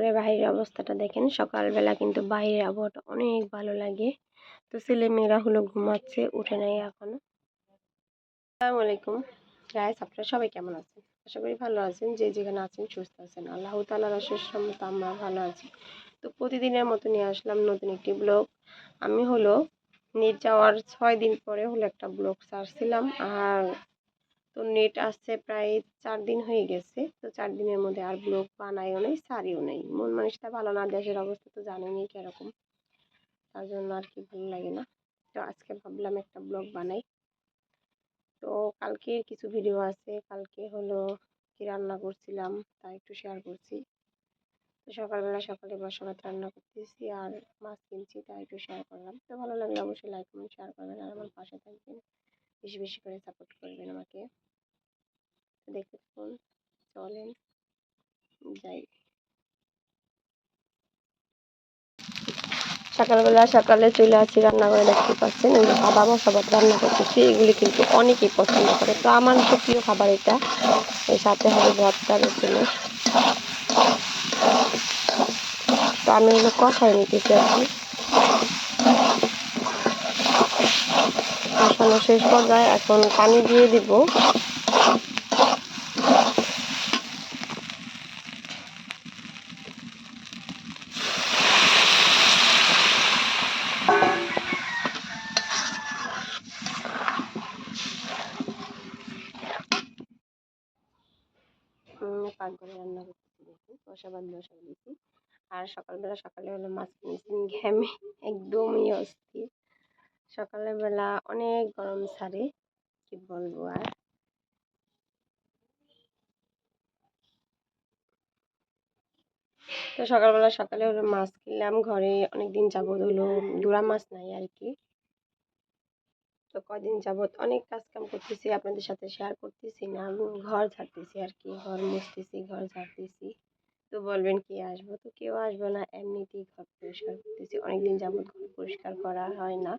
করে বাইরের অবস্থাটা দেখেন, সকালবেলা কিন্তু বাইরের আবহাওয়াটা অনেক ভালো লাগে। তো ছেলে মেয়েরা হলো ঘুমাচ্ছে, উঠে নাই এখনও। আসসালামু আলাইকুম। গাইস আপনারা সবাই কেমন আছেন? আশা করি ভালো আছেন। যে যেখানে আছেন সুস্থ আছেন। আল্লাহ তালার অশেষ মতো আমরা ভালো আছি। তো প্রতিদিনের মতো নিয়ে আসলাম নতুন একটি ব্লগ। আমি হলো নেট যাওয়ার ছয় দিন পরে হলো একটা ব্লগ ছাড়ছিলাম। আর তো নেট আসছে প্রায় চার দিন হয়ে গেছে। তো চার দিনের মধ্যে আর ব্লগ বানাইও নেই, সারিও নেই। মন মানুষটা ভালো না, দেশের অবস্থা তো জানেনই কীরকম। তার জন্য আর কি ভালো লাগে না। তো আজকে ভাবলাম একটা ব্লগ বানাই। তো কালকে কিছু ভিডিও আছে, কালকে হলো কি রান্না করছিলাম তা একটু শেয়ার করছি। তো সকালবেলা সকালে বসা ভাত রান্না করতেছি আর মাছ কিনছি তা একটু শেয়ার করলাম। তো ভালো লাগলে অবশ্যই লাইক কমেন্ট শেয়ার করবেন আর আমার পাশে থাকবেন। বেশি বেশি করে সাপোর্ট করবেন আমাকে। দেখতে থাকুন চলেন যাই। সকালবেলা সকালে চলে আসি রান্না করে দেখতে পাচ্ছেন যে সাদা মশা ভাত রান্না করতেছি, এগুলি কিন্তু অনেকেই পছন্দ করে। তো আমার প্রিয় খাবার এটা। এর সাথে হবে ভর্তা রসুনের তো আমি হলো কষাই নিতেছি আর কষানো শেষ পর্যায়ে এখন পানি দিয়ে দিব। পাকঘরে রান্না করতেছি দেখি কষা ভাত বসা দিয়েছি আর সকালবেলা সকালে হলো মাছ কিনেছি, ঘ্যামে একদমই অস্থির। সকালের বেলা অনেক গরম ছাড়ে, কি বলব আর। তো সকালবেলা সকালে হলো মাছ কিনলাম, ঘরে অনেকদিন যাবত হলো গুড়া মাছ নাই আর কি। তো কদিন যাবত অনেক কাজ কাম করতেছি, আপনাদের সাথে শেয়ার করতেছি না আমি ঘর ঝাড়তেছি আর কি, ঘর মুছতেছি, ঘর ঝাড়তেছি। তো বলবেন কে আসব? তো কেউ আসবে না, এমনিতেই ঘর পরিষ্কার করতেছি। অনেকদিন যাবত ঘর পরিষ্কার করা হয় না।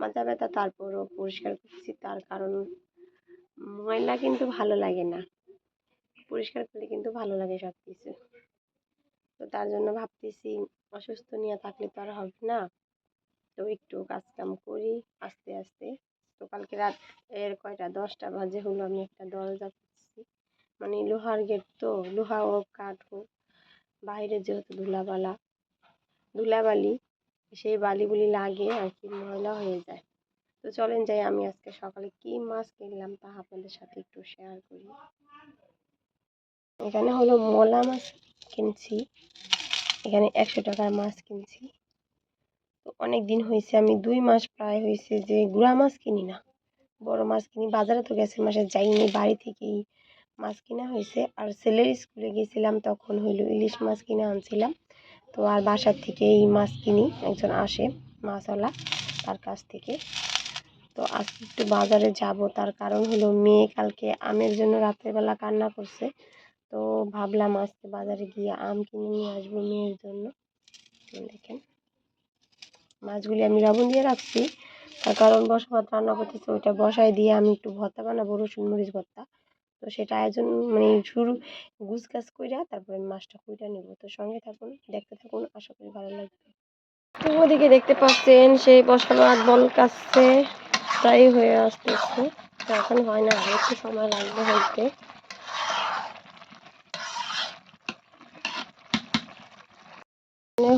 মাথা ব্যথা তারপরও পরিষ্কার করতেছি, তার কারণ ময়লা কিন্তু ভালো লাগে না। পরিষ্কার করলে কিন্তু ভালো লাগে সব কিছু তো তার জন্য ভাবতেছি, অসুস্থ নিয়ে থাকলে তো আর হবে না। তো একটু কাজ কাম করি, আস্তে আস্তে। তো কালকে রাত এর কয়টা? দশটা বাজে হলো, আমি একটা দরজা করছি মানে লোহার গেট তো, লোহা হোক কাঠ হোক বাইরে যেহেতু ধুলাবালা, ধুলাবালি, সেই বালিগুলি লাগে আর কি, ময়লা হয়ে যায়। তো চলেন যাই, আমি আজকে সকালে কি মাছ কিনলাম তা আপনাদের সাথে একটু শেয়ার করি। এখানে হলো মোলা মাছ কিনছি। এখানে একশো টাকার মাছ কিনছি। অনেক দিন হয়েছে, আমি দুই মাস প্রায় হয়েছে যে গুড়া মাছ কিনি না। বড় মাছ কিনি, বাজারে তো গেছে, মাসে যাইনি, বাড়ি থেকেই মাছ কিনা হয়েছে। আর ছেলের স্কুলে গিয়েছিলাম তখন হইল ইলিশ মাছ কিনে আনছিলাম। তো আর বাসার থেকে এই মাছ কিনি, একজন আসে, মাছওয়ালা তার কাছ থেকে। তো আজকে একটু বাজারে যাব, তার কারণ হলো মেয়ে কালকে আমের জন্য রাত্রেবেলা কান্না করছে। তো ভাবলাম আজকে বাজারে গিয়ে আম কিনে নিয়ে আসব মেয়ের জন্য। দেখেন। মাছগুলি আমি লবণ দিয়ে রাখছি। তার কারণ বসা ভাত রান্না করতেছি, ওইটা বসায় দিয়ে আমি একটু ভর্তা বানাবো, রসুন, মরিচ, ভর্তা। তো সেটা আয়োজন মানে শুরু, গুছ গাছ কইরা তারপরে আমি মাছটা কইরা নেব। তো সঙ্গে থাকুন, দেখতে থাকুন, আশা করি ভালো লাগবে। ওদিকে দেখতে পাচ্ছেন, সেই বসানো আর বল কাছে প্রায় হয়ে আসতেছে। এখন হয় না একটু সময় লাগবে হইতে।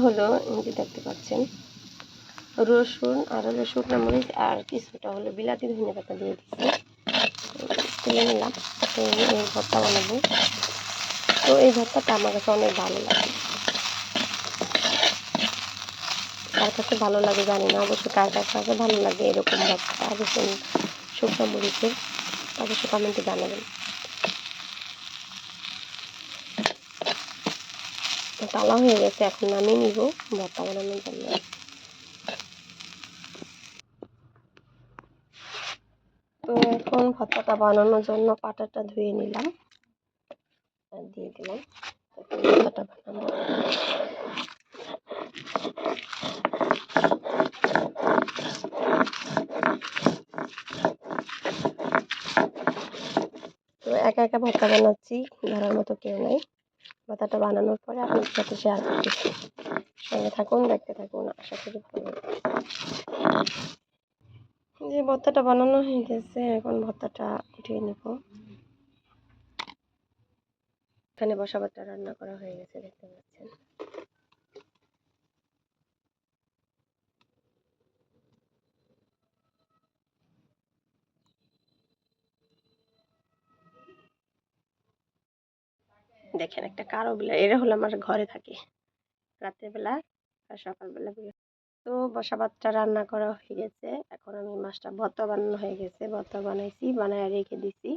হলো যে দেখতে পাচ্ছেন। রসুন আর হলো শুকনো মরিচ আর কিছুটা হলো বিলাতি ধনে পাতা দিয়ে দিচ্ছি তুলে নিলাম। তো এই ভর্তা বানাবো। তো এই ভর্তাটা আমার কাছে অনেক ভালো লাগে। কার কাছে ভালো লাগে জানি না। অবশ্যই কার কার কাছে ভালো লাগে এরকম ভর্তা রসুন, শুকনো মরিচের, অবশ্যই কমেন্টে জানাবেন। তালা হয়ে গেছে। এখন নামিয়ে নিব। ভর্তা বানানোর জন্য তো ভর্তাটা বানানোর জন্য পাটাটা ধুয়ে নিলাম। দিয়ে দিলাম। ভর্তাটা বানাবো। তো একা একা ভর্তা বানাচ্ছি, ধরার মতো কেউ নাই। ভর্তাটা বানানোর পরে আপনাদের সাথে শেয়ার করতেছি। সঙ্গে থাকুন, দেখতে থাকুন, আশা করি ভালো যে ভর্তাটা বানানো হয়ে গেছে এখন ভর্তাটা উঠিয়ে নেব। এখানে বসা ভাতটা রান্না করা হয়ে গেছে, দেখতে পাচ্ছেন। দেখেন একটা কালো বিড়াল এরা হলো আমার ঘরে থাকে। রাতের বেলা আর সকালবেলা তো বসা ভাতটা রান্না করা হয়ে গেছে। এখন আমি মাছটা ভর্তা বানানো হয়ে গেছে। ভর্তা বানাইছি, বানায় রেখে দিছি।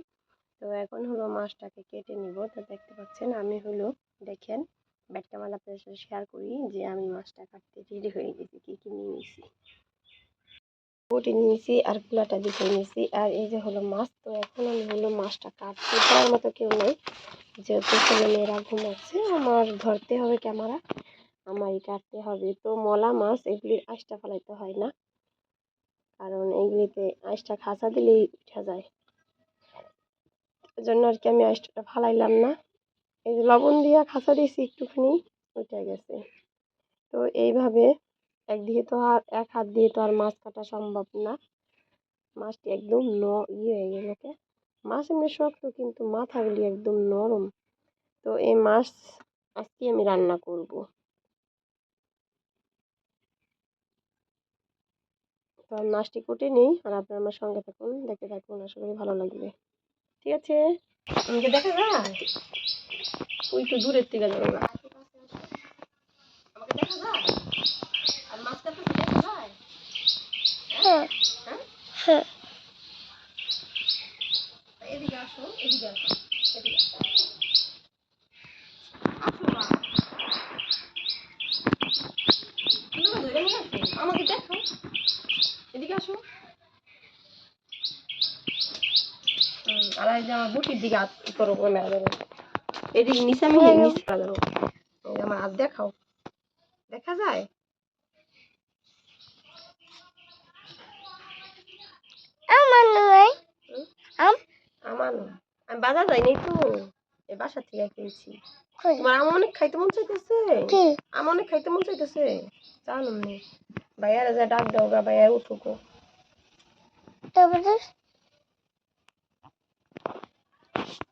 তো এখন হলো মাছটাকে কেটে নিব। তো দেখতে পাচ্ছেন, আমি হলো দেখেন ব্যাট ক্যামেরা আপনাদের সাথে শেয়ার করি যে আমি মাছটা কাটতে রেডি হয়ে গেছি, কি কি নিয়ে নিয়েছি বটি নিয়েছি আর পোলাটা দেখে নিয়েছি। আর এই যে হলো মাছ, তো এখন আমি হলো মাছটা কাটছি তার মতো কেউ নেই। যেহেতু ছেলে মেয়েরা ঘুমাচ্ছে, আমার ধরতে হবে ক্যামেরা। আমারই কাটতে হবে। তো মলা মাছ এগুলির আঁশটা ফেলাইতে হয় না। কারণ এগুলিতে আঁশটা খাঁচা দিলেই উঠা যায়। জন্য আর কি আমি আঁশটা ফালাইলাম না। এই যে লবণ দিয়া খাঁচা দিয়েছি একটুখানি, উঠে গেছে। তো এইভাবে একদিকে তো আর, এক হাত দিয়ে তো আর মাছ কাটা সম্ভব না। মাছটি একদম ন ইয়ে হয়ে গেল মাছ এমনি শক্ত, কিন্তু মাথাগুলি একদম নরম। তো এই মাছ আজকে আমি রান্না করব। তো মাছটি কুটে নিই আর আপনার আমার সঙ্গে থাকুন দেখতে থাকুন আশা করি ভালো লাগবে। ঠিক আছে? আমাকে দেখা যায়? ওই তো দূরের থেকে যাব না আমাকে দেখা যায়? আর মাছ কাটতে দেখা যায়? হ্যাঁ? হ্যাঁ। এদিকে আসো এদিকে আসো এদিকে আসো মা তুমি না ধরে নিয়ে আসো আমাকে দেখো এদিকে আসো হুম, আর এই যে আমার বুটির দিকে হাত করো মেলা দেবো। এদিকে নিচে আমি নিচে। ফেলা দেবো। এই যে আমার হাত দেখাও। দেখা যায়? আমার নয়। আমার না আমি বাজার যাইনি তো। এই বাসা থেকে কিনছি। তোমার আম অনেক খাইতে মন চাইতেছে। কি? আম অনেক খাইতে মন চাইতেছে। জানো নি। ভাইয়ারা যা ডাক দাও গা ভাইয়া উঠুকো তারপরে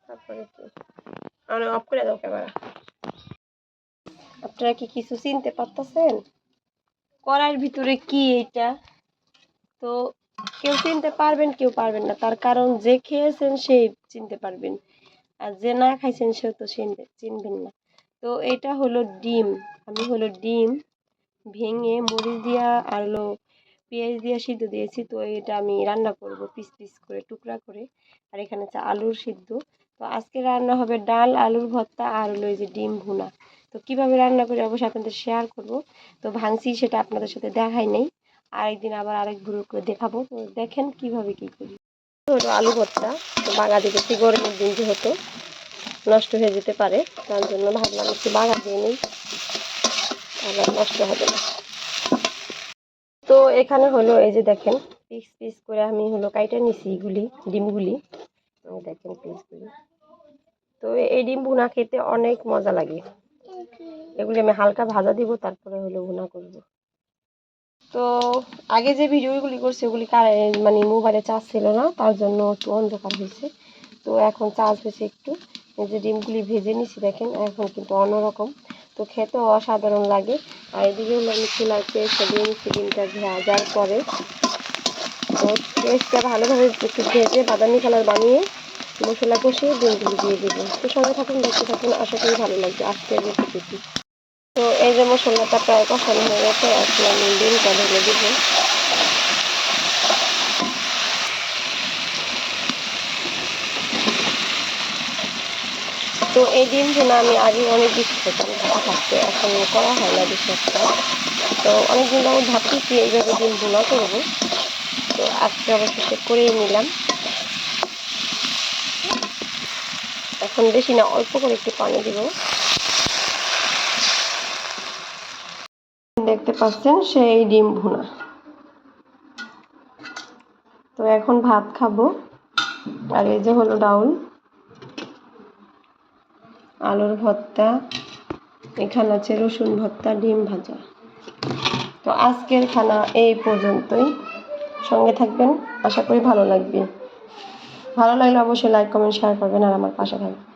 তারপরে অফ করে দাও ক্যামেরা। আপনারা কি কিছু চিনতে পারতেছেন? কড়াইয়ের ভিতরে কি তো কেউ চিনতে পারবেন, কেউ পারবেন না। তার কারণ যে খেয়েছেন সেই চিনতে পারবেন। আর যে না খাইছেন সে তো চিনবে, চিনবেন না। তো এটা হলো ডিম। আমি হলো ডিম ভেঙে মরিচ দিয়া আর হলো পেঁয়াজ দিয়া সিদ্ধ দিয়েছি। তো এটা আমি রান্না করব পিস পিস করে, টুকরা করে। আর এখানে আছে আলুর সিদ্ধ। তো আজকে রান্না হবে ডাল, আলুর ভর্তা আর হলো এই যে ডিম ভুনা। তো কীভাবে রান্না করি অবশ্যই আপনাদের শেয়ার করব। তো ভাঙছি সেটা আপনাদের সাথে দেখাই নেই। আরেকদিন আবার আরেক ভুরু করে দেখাবো। তো দেখেন কীভাবে কি করি। হলো আলু ভর্তা। তো বাগা দিতেছি গরমের দিন যেহেতু নষ্ট হয়ে যেতে পারে, তার জন্য ভাবলাম একটু বাগা দিয়ে নিই। তাহলে নষ্ট হবে না। তো এখানে হলো এই যে দেখেন পিস পিস করে আমি হলো কাইটা নিছি এগুলি, ডিমগুলি। এই দেখেন পিসগুলি তো এই ডিম ভুনা খেতে অনেক মজা লাগে। এগুলি আমি হালকা ভাজা দিব, তারপরে হলো ভুনা করব। তো আগে যে ভিডিওগুলি করছি ওগুলি মানে মোবাইলে চার্জ ছিল না, তার জন্য একটু অন্ধকার হয়েছে। তো এখন চার্জ হয়েছে একটু। এই যে ডিমগুলি ভেজে নিছি, দেখেন, এখন কিন্তু অন্যরকম। তো খেতে অসাধারণ লাগে। আর এদিকে আমি দিয়ে নিচ্ছি ডিমটা ভাজার পরে পেস্টটা ভালোভাবে একটু ভেজে বাদামি কালার বানিয়ে মশলা কষিয়ে ডিমগুলি দিয়ে দেবো। তো সঙ্গে থাকুন, দেখতে থাকুন, আশা করি ভালো লাগবে আজকের রেসিপিটি তো এই যে মশলাটা প্রায় কষানো হয়ে গেছে, এখন আমি ডিমটা ঢেলে দেবো। তো এই ডিম ভুনা আমি আগে অনেক বেশি খেতাম ঢাকা থাকতে এখন করা হয় না বেশি একটা। তো অনেকদিন যাব ভাবতেছি এইভাবে ডিম ভুনা করব। তো আজকে অবশেষে করেই নিলাম। এখন বেশি না, অল্প করে একটু পানি দিব। দেখতে পাচ্ছেন, সেই ডিম ভুনা। তো এখন ভাত খাব, আর এই যে হলো ডাউল। আলুর ভর্তা, এখানে আছে রসুন ভর্তা, ডিম ভাজা। তো আজকের খানা এই পর্যন্তই। সঙ্গে থাকবেন। আশা করি ভালো লাগবে। ভালো লাগলে অবশ্যই লাইক কমেন্ট শেয়ার করবেন আর আমার পাশে থাকবেন।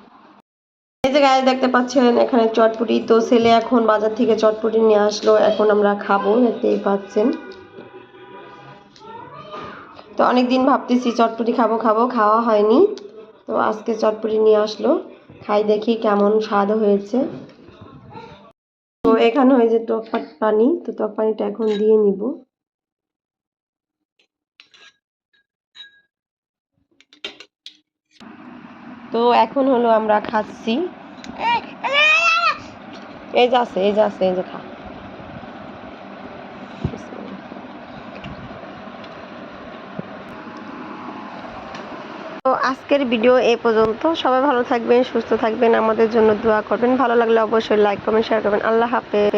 এই যে গায়ে দেখতে পাচ্ছেন, এখানে চটপটি। তো ছেলে এখন বাজার থেকে চটপটি নিয়ে আসলো। এখন আমরা খাব, দেখতেই পাচ্ছেন। তো অনেকদিন ভাবতেছি চটপটি খাব খাব, খাওয়া হয়নি। তো আজকে চটপটি নিয়ে আসলো। খাই দেখি কেমন স্বাদ হয়েছে। তো এখানে হয়েছে টক পা- পানি, তো টক পানিটা এখন দিয়ে নিব। তো এখন হলো আমরা খাচ্ছি। এই যে আছে, এই যে আছে, এই যে খা। তো আজকের ভিডিও এ পর্যন্ত। সবাই ভালো থাকবেন, সুস্থ থাকবেন, আমাদের জন্য দোয়া করবেন। ভালো লাগলে অবশ্যই লাইক কমেন্ট শেয়ার করবেন। আল্লাহ হাফেজ।